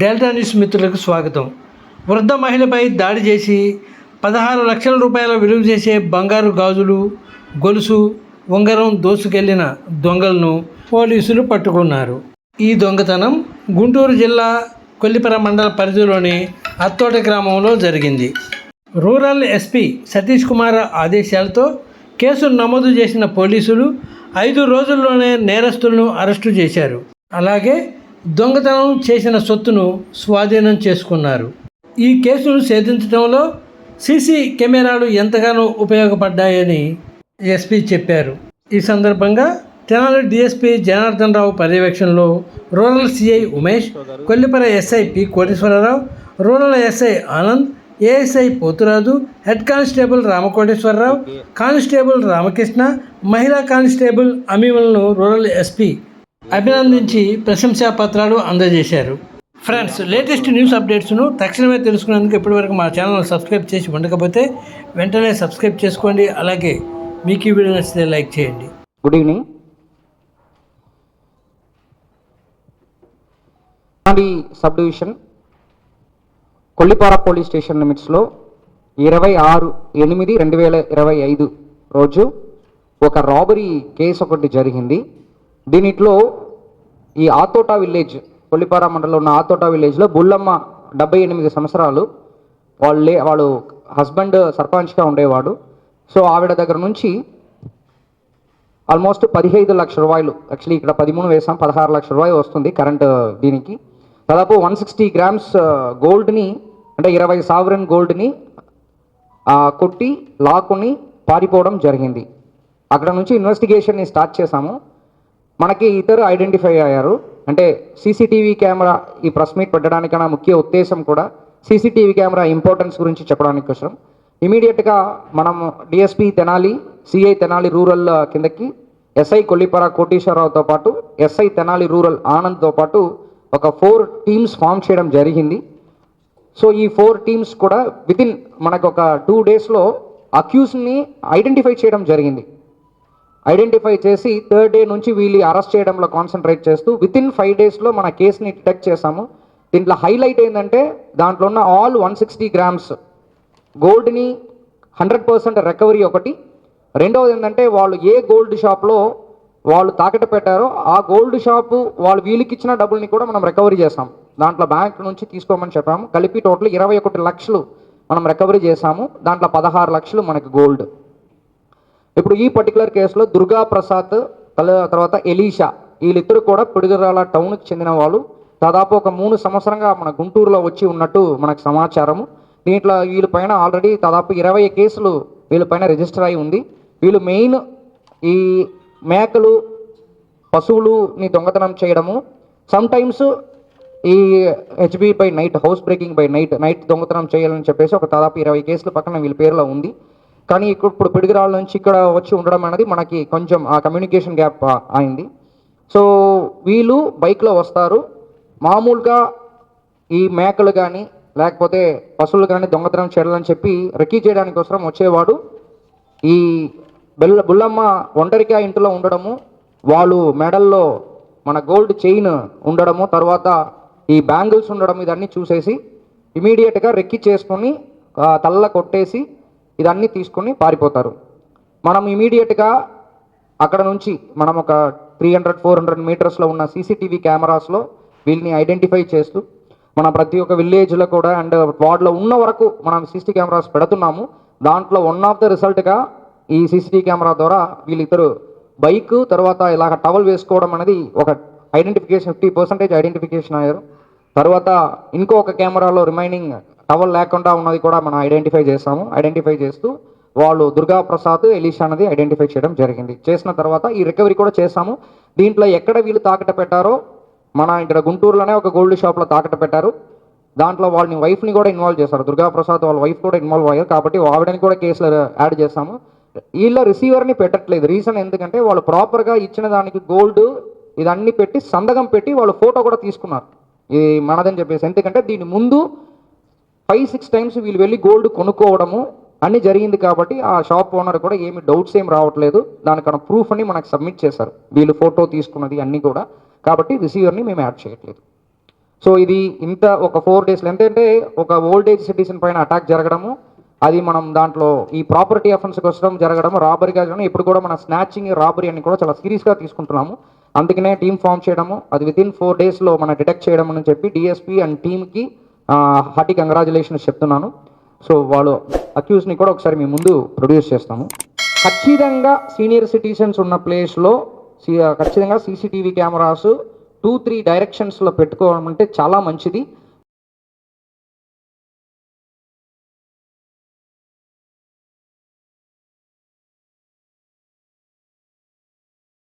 Delta news మిత్రులకు స్వాగతం. వృద్ధ మహిళపై దాడి చేసి పదహారు లక్షల రూపాయల విలువ చేసే బంగారు గాజులు గొలుసు ఉంగరం దోసుకెళ్ళిన దొంగలను పోలీసులు పట్టుకున్నారు. ఈ దొంగతనం గుంటూరు జిల్లా కొల్లిపర మండల పరిధిలోని అత్తోట గ్రామంలో జరిగింది. రూరల్ ఎస్పీ సతీష్ కుమార్ ఆదేశాలతో కేసు నమోదు చేసిన పోలీసులు ఐదు రోజుల్లోనే నేరస్తులను అరెస్టు చేశారు. అలాగే దొంగతనం చేసిన సొత్తును స్వాధీనం చేసుకున్నారు. ఈ కేసును ఛేదించడంలో సీసీ కెమెరాలు ఎంతగానో ఉపయోగపడ్డాయని ఎస్పీ చెప్పారు. ఈ సందర్భంగా తెనాలి డిఎస్పీ జనార్దన్ రావు పర్యవేక్షణలో rural CI Umesh Kollipara SI P Koteswararao rural SI Anand ASI Poturaju head constable Ramakoteswararao constable Ramakrishna మహిళా కానిస్టేబుల్ అమీములను రూరల్ ఎస్పీ అభినందించి ప్రశంసా పత్రాలు అందజేశారు. ఫ్రెండ్స్ లేటెస్ట్ న్యూస్ అప్డేట్స్ను తక్షణమే తెలుసుకునేందుకు ఇప్పటివరకు మా ఛానల్ సబ్స్క్రైబ్ చేసి ఉండకపోతే వెంటనే సబ్స్క్రైబ్ చేసుకోండి. అలాగే మీకు ఈ వీడియో నచ్చితే లైక్ చేయండి. గుడ్ ఈవినింగ్ మాది sub division Kollipara police station లిమిట్స్లో ఇరవై ఆరు ఎనిమిది రెండు వేల ఇరవై ఐదు రోజు ఒక రాబరీ కేసు ఒకటి జరిగింది. దీనిట్లో ఈ ఆతోటా విలేజ్ కొల్లిపార మండలంలో ఉన్న ఆతోటా విలేజ్లో బుల్లమ్మ డెబ్బై ఎనిమిది సంవత్సరాలు వాళ్ళే వాడు హస్బెండ్ సర్పంచ్గా ఉండేవాడు. సో ఆవిడ దగ్గర నుంచి ఆల్మోస్ట్ పదిహేను లక్షల రూపాయలు యాక్చువల్లీ ఇక్కడ పదిమూడు వేసాం పదహారు లక్షల రూపాయలు వస్తుంది కరెంట్ దీనికి. దాదాపు వన్ సిక్స్టీ గ్రామ్స్ గోల్డ్ని అంటే ఇరవై సావరన్ గోల్డ్ని కొట్టి లాక్కుని పారిపోవడం జరిగింది. అక్కడ నుంచి ఇన్వెస్టిగేషన్ని స్టార్ట్ చేశాము. మనకి ఇద్దరు ఐడెంటిఫై అయ్యారు. అంటే సీసీటీవీ కెమెరా ఈ ప్రెస్ మీట్ పెట్టడానికన్నా ముఖ్య ఉద్దేశం కూడా సీసీటీవీ కెమెరా ఇంపార్టెన్స్ గురించి చెప్పడానికి కోసం. ఇమీడియట్గా మనం DSP Tenali CI Tenali rural కిందకి ఎస్ఐ కొల్లిపర కోటీశ్వరరావుతో పాటు ఎస్ఐ తెనాలి రూరల్ ఆనంద్తో పాటు ఒక ఫోర్ టీమ్స్ ఫామ్ చేయడం జరిగింది. సో ఈ ఫోర్ టీమ్స్ కూడా వితిన్ మనకు ఒక టూ డేస్లో అక్యూస్ని ఐడెంటిఫై చేయడం జరిగింది. ఐడెంటిఫై చేసి థర్డ్ డే నుంచి వీళ్ళు అరెస్ట్ చేయడంలో కాన్సన్ట్రేట్ చేస్తూ విత్ ఇన్ ఫైవ్ డేస్లో మన కేసుని డిటెక్ట్ చేశాము. దీంట్లో హైలైట్ ఏంటంటే దాంట్లో ఉన్న ఆల్ వన్ సిక్స్టీ గ్రామ్స్ గోల్డ్ని హండ్రెడ్ పర్సెంట్ రికవరీ ఒకటి. రెండవది ఏంటంటే వాళ్ళు ఏ గోల్డ్ షాప్లో వాళ్ళు తాకట్టు పెట్టారో ఆ గోల్డ్ షాపు వాళ్ళు వీళ్ళకి ఇచ్చిన డబ్బుల్ని కూడా మనం రికవరీ చేసాం దాంట్లో బ్యాంక్ నుంచి తీసుకోమని చెప్పాము. కలిపి టోటల్ ఇరవై ఒకటి లక్షలు మనం రికవరీ చేశాము. దాంట్లో పదహారు లక్షలు మనకి గోల్డ్. ఇప్పుడు ఈ పర్టికులర్ కేసులో దుర్గా ప్రసాద్ తర్వాత ఎలీషా వీళ్ళిద్దరు కూడా పిడుగురాల టౌన్కి చెందిన వాళ్ళు. దాదాపు ఒక మూడు సంవత్సరంగా మన గుంటూరులో వచ్చి ఉన్నట్టు మనకు సమాచారము. దీంట్లో వీళ్ళపైన ఆల్రెడీ దాదాపు ఇరవై కేసులు వీళ్ళపైన రిజిస్టర్ అయి ఉంది. వీళ్ళు మెయిన్ ఈ మేకలు పశువులుని దొంగతనం చేయడము. సమ్టైమ్స్ ఈ HB by night house breaking by night night దొంగతనం చేయాలని చెప్పేసి ఒక దాదాపు ఇరవై కేసులు పక్కన వీళ్ళ పేరులో ఉంది. కానీ ఇక్కడ ఇప్పుడు పిడుగురాళ్ళ నుంచి ఇక్కడ వచ్చి ఉండడం అనేది మనకి కొంచెం ఆ కమ్యూనికేషన్ గ్యాప్ అయింది. సో వీళ్ళు బైక్లో వస్తారు. మామూలుగా ఈ మేకలు కానీ లేకపోతే పశువులు కానీ దొంగతనం చేయాలని చెప్పి రెక్కీ చేయడానికి కోసం వచ్చేవాడు. ఈ బెల్ల బుల్లమ్మ ఒంటరిగా ఇంట్లో ఉండడము వాళ్ళు మెడల్లో మన గోల్డ్ చైన్ ఉండడము తర్వాత ఈ బ్యాంగిల్స్ ఉండడం ఇదన్నీ చూసేసి ఇమీడియట్గా రెక్కి చేసుకొని తల్ల కొట్టేసి ఇదన్నీ తీసుకొని పారిపోతారు. మనం ఇమీడియట్గా అక్కడ నుంచి మనం ఒక త్రీ హండ్రెడ్ ఫోర్ హండ్రెడ్ మీటర్స్లో ఉన్న సీసీటీవీ కెమెరాస్లో వీళ్ళని ఐడెంటిఫై చేస్తూ మన ప్రతి ఒక్క విలేజ్లో కూడా అండ్ వార్డులో ఉన్న వరకు మనం సీసీ కెమెరాస్ పెడుతున్నాము. దాంట్లో వన్ ఆఫ్ ద రిజల్ట్గా ఈ సీసీటీవీ కెమెరా ద్వారా వీళ్ళిద్దరు బైక్ తర్వాత ఇలాగ టవల్ వేసుకోవడం అనేది ఒక ఐడెంటిఫికేషన్ ఫిఫ్టీ పర్సెంటేజ్ ఐడెంటిఫికేషన్ అయ్యారు. తర్వాత ఇంకో ఒక కెమెరాలో రిమైనింగ్ టవల్ లేకుండా ఉన్నది కూడా మనం ఐడెంటిఫై చేస్తాము. ఐడెంటిఫై చేస్తూ వాళ్ళు దుర్గా ప్రసాద్ ఎలీషా అనేది ఐడెంటిఫై చేయడం జరిగింది. చేసిన తర్వాత ఈ రికవరీ కూడా చేశాము. దీంట్లో ఎక్కడ వీళ్ళు తాకట పెట్టారో మన ఇక్కడ గుంటూరులోనే ఒక గోల్డ్ షాప్లో తాకట పెట్టారు. దాంట్లో వాళ్ళని వైఫ్ని కూడా ఇన్వాల్వ్ చేశారు. దుర్గా ప్రసాద్ వాళ్ళ వైఫ్ కూడా ఇన్వాల్వ్ అయ్యారు. కాబట్టి ఆవిడని కూడా కేసులో యాడ్ చేశాము. వీళ్ళ రిసీవర్ని పెట్టట్లేదు. రీజన్ ఎందుకంటే వాళ్ళు ప్రాపర్గా ఇచ్చిన దానికి గోల్డ్ ఇదన్నీ పెట్టి సందకం పెట్టి వాళ్ళు ఫోటో కూడా తీసుకున్నారు. ఇది మనదని చెప్పేసి. ఎందుకంటే దీని ముందు ఫైవ్ సిక్స్ టైమ్స్ వీళ్ళు వెళ్ళి గోల్డ్ కొనుక్కోవడము అన్ని జరిగింది కాబట్టి ఆ షాప్ ఓనర్ కూడా ఏమి డౌట్స్ ఏం రావట్లేదు. దానికన్నా ప్రూఫ్ అని మనకు సబ్మిట్ చేశారు. వీళ్ళు ఫోటో తీసుకున్నది అన్నీ కూడా. కాబట్టి రిసీవర్ని మేము యాడ్ చేయట్లేదు. సో ఇది ఇంత ఒక ఫోర్ డేస్లో ఎంతంటే ఒక ఓల్డేజ్ సిటిజన్ పైన అటాక్ జరగడము అది మనం దాంట్లో ఈ ప్రాపర్టీ అఫెన్స్కి వచ్చడం జరగడం రాబరీగా జరగడం ఇప్పుడు కూడా మన స్నాచింగ్ రాబరీ అని కూడా చాలా సీరియస్గా తీసుకుంటున్నాము. అందుకనే టీం ఫామ్ చేయడము అది విత్ ఇన్ ఫోర్ డేస్లో మనం డిటెక్ట్ చేయడం అని చెప్పి డిఎస్పీ అండ్ టీమ్కి హార్టీ కంగ్రాచులేషన్స్ చెప్తున్నాను. సో వాళ్ళు అక్యూస్ని కూడా ఒకసారి మీ ముందు ప్రొడ్యూస్ చేస్తాము. ఖచ్చితంగా సీనియర్ సిటిజన్స్ ఉన్న ప్లేస్లో ఖచ్చితంగా సీసీటీవీ కెమెరాస్ టూ త్రీ డైరెక్షన్స్లో పెట్టుకోవడం అంటే చాలా మంచిది.